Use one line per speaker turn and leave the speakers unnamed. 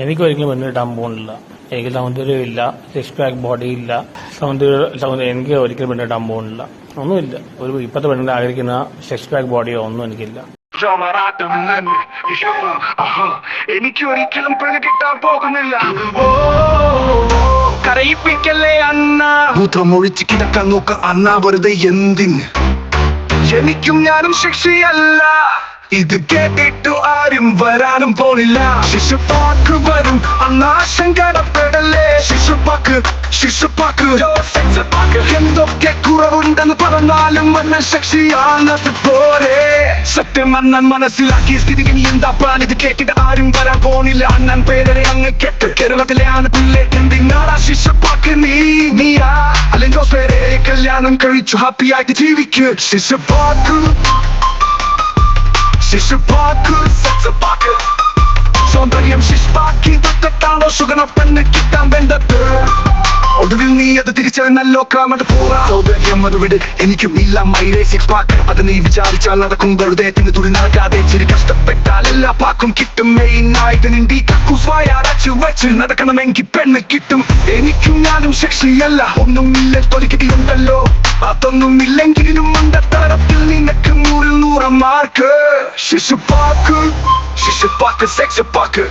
എനിക്ക് ഒരിക്കലും കിട്ടാൻ പോകുന്നില്ല. എനിക്ക് സൗന്ദര്യം ഇല്ല സിക്സ് പാക്ക് ബോഡി ഇല്ല. സൗന്ദര്യ സൗന്ദര്യം എനിക്ക് ഒരിക്കലും പെണ്ണ് കിട്ടാൻ പോകുന്നില്ല. ഒന്നുമില്ല. ഒരു ഇപ്പോഴത്തെ പെണ്ണിനെ ആഗ്രഹിക്കുന്ന സിക്സ് പാക്ക് ബോഡിയോ ഒന്നും എനിക്കില്ല.
എനിക്ക് ഒരിക്കലും കിട്ടാൻ പോകുന്നില്ല. കരയിപ്പിക്കല്ലേ അന്ന ഭൂതമൊഴിച്ച് കിടക്കാൻ നോക്ക അന്ന വെറുതെ എന്തിന്? എനിക്കും ഞാനും ശിക്ഷയല്ല ഇത് കേട്ടിട്ടു ആരും വരാനും പോണില്ല. ശിശുപാക്ക് വരും അന്നാശങ്കടപ്പെടല്ലേ ശിശുപാക്ക് ശിശുപാക്ക്. എന്തൊക്കെ കുറവുണ്ടെന്ന് പറഞ്ഞാലും വന്ന ശക്തിയാണത് പോരെ. സത്യം അണ്ണൻ മനസ്സിലാക്കി സ്ഥിതി ഇനി എന്താ പ്ലാൻ ഇത് കേട്ടിട്ട് ആരും വരാൻ പോണില്ല. അണ്ണൻ പേരെ അങ്ങ് കെട്ട്. കേരളത്തിലെ ആണ് പിള്ളേ നീ? നീയാ? അല്ലെങ്കിൽ കല്യാണം കഴിച്ചു ഹാപ്പി ആയിട്ട് ജീവിക്ക്. ശിശുപാക്ക് ശിശുപാക്ക് സെക്സപാക്ക് സൗന്ദര്യം ശിശുപാക്കി തൊട്ടിട്ടാണോ സുഗണ പെണ്ണ് കിട്ടാൻ വേണ്ടത് ഒടുവിൽ നീ അത് തിരിച്ചറിഞ്ഞല്ലോ ക്രാമത് പോവാ സൗന്ദര്യം അത് വിട് എനിക്കും ഇല്ല മൈരേ സിക്സ് പാക്ക് അത് നീ വിചാരിച്ചാൽ നടക്കും വെറുതെ തിന്ന് തുണി നൽകാതെ ചിരി കഷ്ടപ്പെട്ടാൽ എല്ലാ പാക്കും കിട്ടും മെയിൻ ആയിട്ട് നിന്റെ കക്കുസ്വായ അടച്ചു വെച്ച് നടക്കണമെങ്കിൽ പെണ്ണ് കിട്ടും എനിക്കും ഞാനും ശക്തിയല്ല ഒന്നുമില്ല തൊലിക്കടിയുണ്ടല്ലോ അതൊന്നും ഇല്ലെങ്കിലും തരത്തിൽ നിനക്ക് നൂറിൽ നൂറ് മാർക്ക് ശിശുപാക്ക് ശിശുപാക്ക് സെക്സ് പാക്ക്